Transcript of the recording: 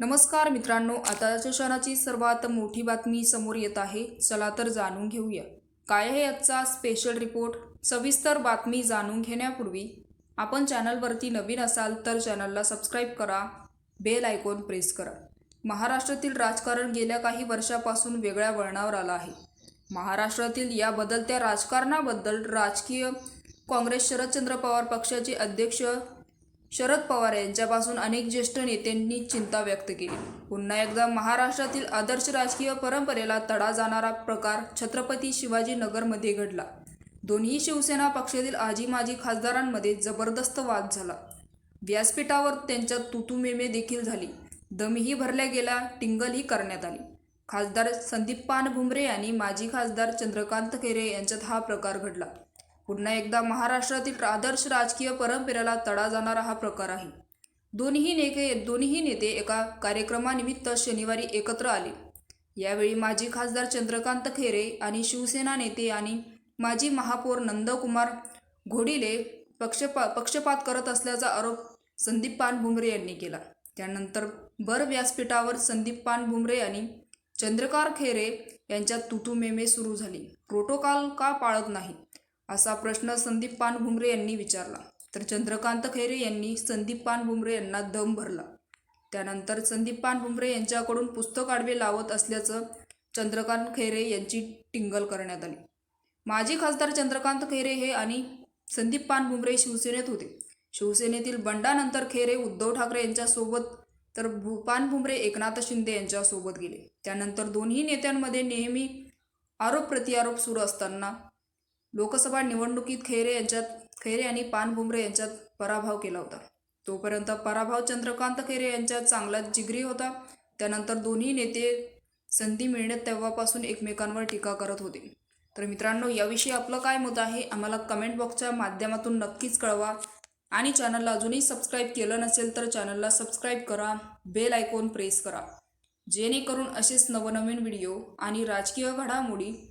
नमस्कार मित्रांनो आताच्या क्षणाची सर्वात मोठी बातमी समोर येत आहे. चला तर जाणून घेऊया. काय आहे आजचा स्पेशल रिपोर्ट सविस्तर बातमी जाणून घेण्यापूर्वी आपण चॅनलवरती नवीन असाल तर चॅनलला सबस्क्राईब करा बेल आयकॉन प्रेस करा. महाराष्ट्रातील राजकारण गेल्या काही वर्षापासून वेगळ्या वळणावर आलं आहे. महाराष्ट्रातील या बदलत्या राजकारणाबद्दल राजकीय काँग्रेस शरदचंद्र पवार पक्षाचे अध्यक्ष शरद पवार यांच्यापासून अनेक ज्येष्ठ नेत्यांनी चिंता व्यक्त केली. पुन्हा एकदा महाराष्ट्रातील आदर्श राजकीय परंपरेला तडा जाणारा प्रकार छत्रपती शिवाजीनगरमध्ये घडला. दोन्ही शिवसेना पक्षातील आजी माजी खासदारांमध्ये जबरदस्त वाद झाला. व्यासपीठावर त्यांच्या तुतुमेमे देखील झाली. दमही भरल्या गेला टिंगलही करण्यात आली. खासदार संदीप पान भुमरे आणि माजी खासदार चंद्रकांत खैरे यांच्यात हा प्रकार घडला. पुन्हा एकदा महाराष्ट्रातील आदर्श राजकीय परंपरेला तडा जाणारा हा प्रकार आहे. दोन्ही नेते दोन्ही नेते एका कार्यक्रमानिमित्त शनिवारी एकत्र आले. यावेळी माजी खासदार चंद्रकांत खैरे आणि शिवसेना नेते आणि माजी महापौर नंदकुमार घोडिले पक्षपा पक्षपात करत असल्याचा आरोप संदीप पान भुमरे यांनी केला. त्यानंतर भर व्यासपीठावर संदीप पान भुमरे आणि चंद्रकार खैरे यांच्यात तुतुमेमे सुरू झाली. प्रोटोकॉल का पाळत नाही असा प्रश्न संदीप पानभुमरे यांनी विचारला. तर चंद्रकांत खैरे यांनी संदीप पानभुमरे यांना दम भरला. त्यानंतर संदीप पानभुमरे यांच्याकडून पुस्तक आडवे लावत असल्याचं चंद्रकांत खैरे यांची टिंगल करण्यात आली. माजी खासदार चंद्रकांत खैरे हे आणि संदीप पानभुमरे शिवसेनेत होते. शिवसेनेतील बंडानंतर खैरे उद्धव ठाकरे यांच्यासोबत तर भू पानभुमरे एकनाथ शिंदे यांच्यासोबत गेले. त्यानंतर दोन्ही नेत्यांमध्ये नेहमी आरोप प्रत्यारोप सुरू असताना लोकसभा निवडणुकीत खैरे यांच्यात खैरे आणि पान भुमरे यांच्यात पराभव केला होता. तोपर्यंत पराभव चंद्रकांत खैरे यांच्यात चांगलाच जिगरी होता. त्यानंतर दोन्ही नेते संधी मिळण्यात तेव्हापासून एकमेकांवर टीका करत होते. तर मित्रांनो याविषयी आपलं काय मत आहे? आम्हाला कमेंट बॉक्सच्या माध्यमातून नक्कीच कळवा. आणि चॅनलला अजूनही सबस्क्राईब केलं नसेल तर चॅनलला सबस्क्राईब करा. बेल आयकॉन प्रेस करा. जेणेकरून असेच नवनवीन व्हिडिओ आणि राजकीय घडामोडी